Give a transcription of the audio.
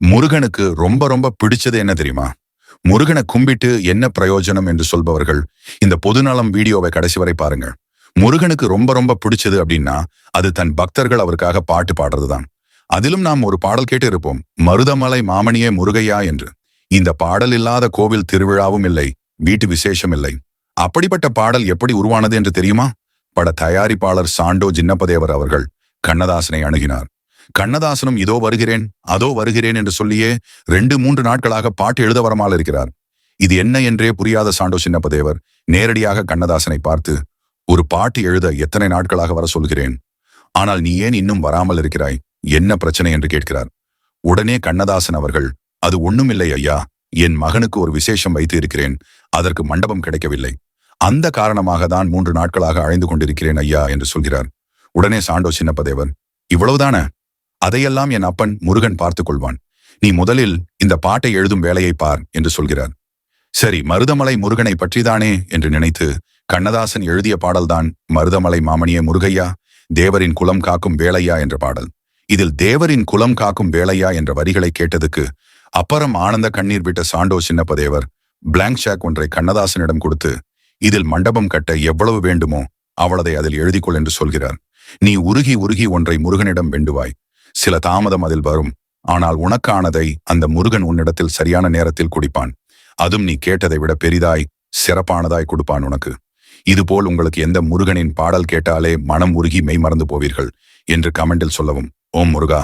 முருகனுக்கு ரொம்ப ரொம்ப பிடிச்சது என்ன தெரியுமா? முருகனை கும்பிட்டு என்ன பிரயோஜனம் என்று சொல்பவர்கள் இந்த பொதுநலம் வீடியோவை கடைசி வரை பாருங்க முருகனுக்கு ரொம்ப ரொம்ப பிடிச்சது அப்படின்னா அது தன் பக்தர்கள் அவருக்காக பாட்டு பாடுறதுதான். அதிலும் நாம் ஒரு பாடல் கேட்டு இருப்போம் மருதமலை மாமணியே முருகையா என்று. இந்த பாடல் இல்லாத கோவில் திருவிழாவும் இல்லை வீட்டு விசேஷம் இல்லை. அப்படிப்பட்ட பாடல் எப்படி உருவானது என்று தெரியுமா? பட தயாரிப்பாளர் சாண்டோ ஜின்னப்பதேவர் அவர்கள் கண்ணதாசனை அணுகினார். கண்ணதாசனும் இதோ வருகிறேன் அதோ வருகிறேன் என்று சொல்லியே ரெண்டு மூன்று நாட்களாக பாட்டு எழுத வரமால் இருக்கிறார். இது என்ன என்றே புரியாத சாண்டோ சின்னப்பதேவர் நேரடியாக கண்ணதாசனை பார்த்து ஒரு பாட்டு எழுத எத்தனை நாட்களாக வர சொல்கிறேன்? ஆனால் நீ ஏன் இன்னும் வராமல் இருக்கிறாய்? என்ன பிரச்சனை? என்று கேட்கிறார். உடனே கண்ணதாசன் அவர்கள் அது ஒண்ணுமில்லை ஐயா என் மகனுக்கு ஒரு விசேஷம் வைத்து இருக்கிறேன் அதற்கு மண்டபம் கிடைக்கவில்லை. அந்த காரணமாக தான் மூன்று நாட்களாக அழைந்து கொண்டிருக்கிறேன் ஐயா என்று சொல்கிறார். உடனே சாண்டோ சின்னப்பதேவர் இவ்வளவுதானே? அதையெல்லாம் என் அப்பன் முருகன் பார்த்துக் கொள்வான் நீ முதலில் இந்த பாட்டை எழுதும் வேலையை பார் என்று சொல்கிறார். சரி மருதமலை முருகனை பற்றிதானே என்று நினைத்து கண்ணதாசன் எழுதிய பாடல்தான் மருதமலை மாமணியே முருகையா தேவரின் குலம் காக்கும் வேலையா என்ற பாடல். இதில் தேவரின் குலம் காக்கும் வேலையா என்ற வரிகளை கேட்டதுக்கு அப்புறம் ஆனந்த கண்ணீர் விட்ட சாண்டோ சின்னப்பதேவர் பிளாங்க் ஷேக் ஒன்றை கண்ணதாசனிடம் கொடுத்து இதில் மண்டபம் கட்ட எவ்வளவு வேண்டுமோ அவளதை அதில் எழுதிக்கொள் என்று சொல்கிறார். நீ உருகி உருகி ஒன்றை முருகனிடம் வேண்டுவாய். சில தாமதம் அதில் வரும். ஆனால் உனக்கானதை அந்த முருகன் உன்னிடத்தில் சரியான நேரத்தில் குடிப்பான். அதுவும் நீ கேட்டதை விட பெரிதாய் சிறப்பானதாய் கொடுப்பான் உனக்கு. இதுபோல் உங்களுக்கு எந்த முருகனின் பாடல் கேட்டாலே மனம் உருகி மெய் மறந்து போவீர்கள் என்று கமெண்டில் சொல்லவும். ஓம் முருகா.